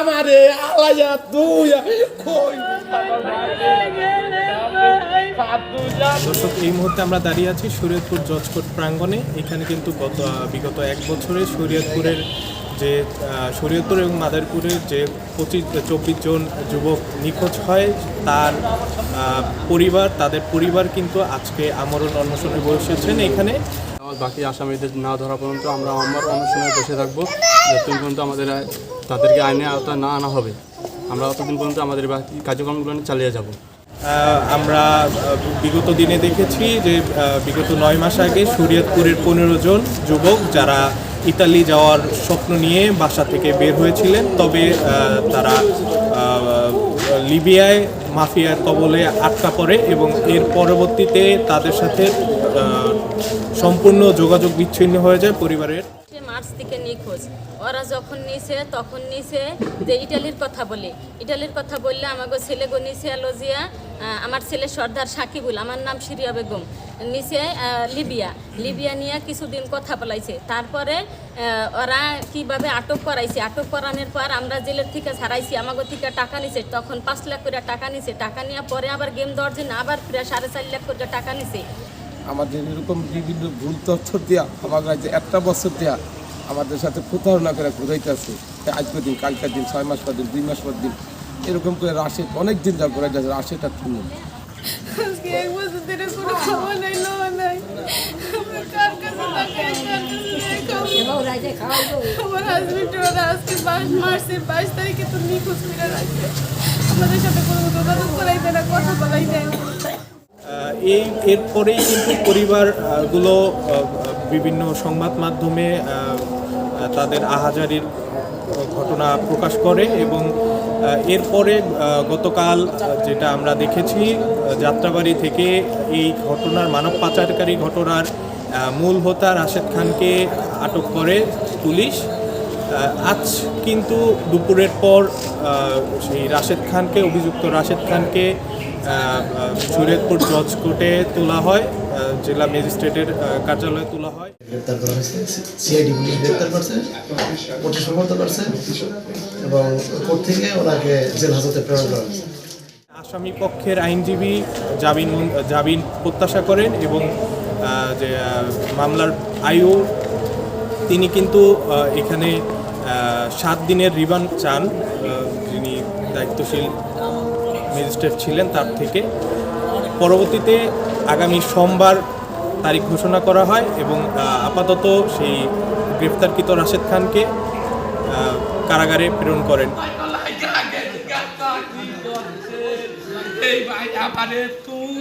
আমারে আলাইয়া কই? দর্শক এই মুহূর্তে আমরা দাঁড়িয়ে আছি শরীয়তপুর জজ কোর্ট প্রাঙ্গণে। এখানে কিন্তু গত বিগত এক বছরে শরীয়তপুরের যে শরীয়তপুর এবং মাদারপুরের যে পঁচিশ চব্বিশ জন যুবক নিখোঁজ হয় তার পরিবার তাদের পরিবার কিন্তু আজকে আমরণ অন্বেষণে বসেছেন এখানে। আমার বাকি আসামিদের না ধরা পর্যন্ত আমরা আমার অনুষ্ঠানে বসে থাকব। যতদিন পর্যন্ত আমাদের তাদেরকে আইনে আওতায় না আনা হবে। আমরা অতদিন পর্যন্ত আমাদের বাকি কার্যক্রমগুলো চালিয়ে যাব। আমরা বিগত দিনে দেখেছি যে বিগত নয় মাস আগে শরীয়তপুরের পনেরো জন যুবক যারা ইতালি যাওয়ার স্বপ্ন নিয়ে বাসা থেকে বের হয়েছিলেন। তবে তারা লিবিয়ায় মাফিয়ার কবলে আটকা পড়ে এবং এর পরবর্তীতে তাদের সাথে সম্পূর্ণ যোগাযোগ বিচ্ছিন্ন হয়ে যায় পরিবারের। মার্চ থেকে নিখোঁজ। ওরা যখন নিছে, তখন নিছে যে ইটালির কথা বলে। ইটালির কথা বললে আমাকে ছেলে গো নিছে লজিয়া আমার ছেলে সর্দার সাকিবুল, আমার নাম সিরিয়া বেগম। নিচে লিবিয়া। লিবিয়া নিয়ে কিছুদিন কথা বলাইছে। তারপরে ওরা কীভাবে আটক করাইছে? আটক করানোর পর আমরা জেলের থেকে ছাড়াইছি আমাকে থেকে টাকা নিছে। তখন পাঁচ লাখ করে টাকা নিছে। টাকা নেওয়ার পরে আবার গেম দেওয়ার জন্য আবার ফিরে সাড়ে চার লাখ করে টাকা নিছে। আমাদের এরকম বিভিন্ন ভুল তথ্য দেওয়া আমার একটা বছর দেওয়া আমাদের সাথে প্রতারণা করে ঘুরাইতেছে আজকের দিন কালকের দিন ছয় মাস পর দিন দুই মাস পর দিন এরকম করে রাশে অনেক দিন যা ঘুরাই যাচ্ছে রাশেটা তুলুন আজকে এক বছর ধরে কোনো খাওয়া নাই লওয়া নাই। আমরা হাজবেন্ড ওরা আজকে বাইশ মার্চে বাইশ তারিখে তো নিখোঁজ করে রাখছে আমাদের সাথে কোনো যোগাযোগ করাই দেয় না কথা বলাই দেয় এই এরপরেই কিন্তু পরিবারগুলো বিভিন্ন সংবাদ মাধ্যমে তাদের আহাজারির ঘটনা প্রকাশ করে এবং এরপরে গতকাল যেটা আমরা দেখেছি যাত্রাবাড়ি থেকে এই ঘটনার মানব পাচারকারী ঘটনার মূল হোতা রাশেদ খানকে আটক করে পুলিশ। আজ কিন্তু দুপুরের পর সেই রাশেদ খানকে অভিযুক্ত রাশেদ খানকে শরীয়তপুর জজ কোর্টে তোলা হয় জেলা ম্যাজিস্ট্রেটের কার্যালয়ে তোলা হয়। গ্রেপ্তার করা হয়েছে। সিআইডি পুলিশ গ্রেপ্তার করছে। কোর্টে সমর্থ করছে। এবং কোর্ট থেকে ওনাকে জেল হাজতে প্রেরণ করা হয়েছে। আসামি পক্ষের আইনজীবী জামিন মন- জামিন প্রত্যাশা করেন এবং যে মামলার আয়ু তিনি কিন্তু এখানে সাত দিনের রিমান্ড চান যিনি দায়িত্বশীল ম্যাজিস্ট্রেট ছিলেন তার থেকে। পরবর্তীতে আগামী সোমবার তারিখ ঘোষণা করা হয় এবং আপাতত সেই গ্রেফতারকৃত রাশেদ খানকে কারাগারে প্রেরণ করেন। তুই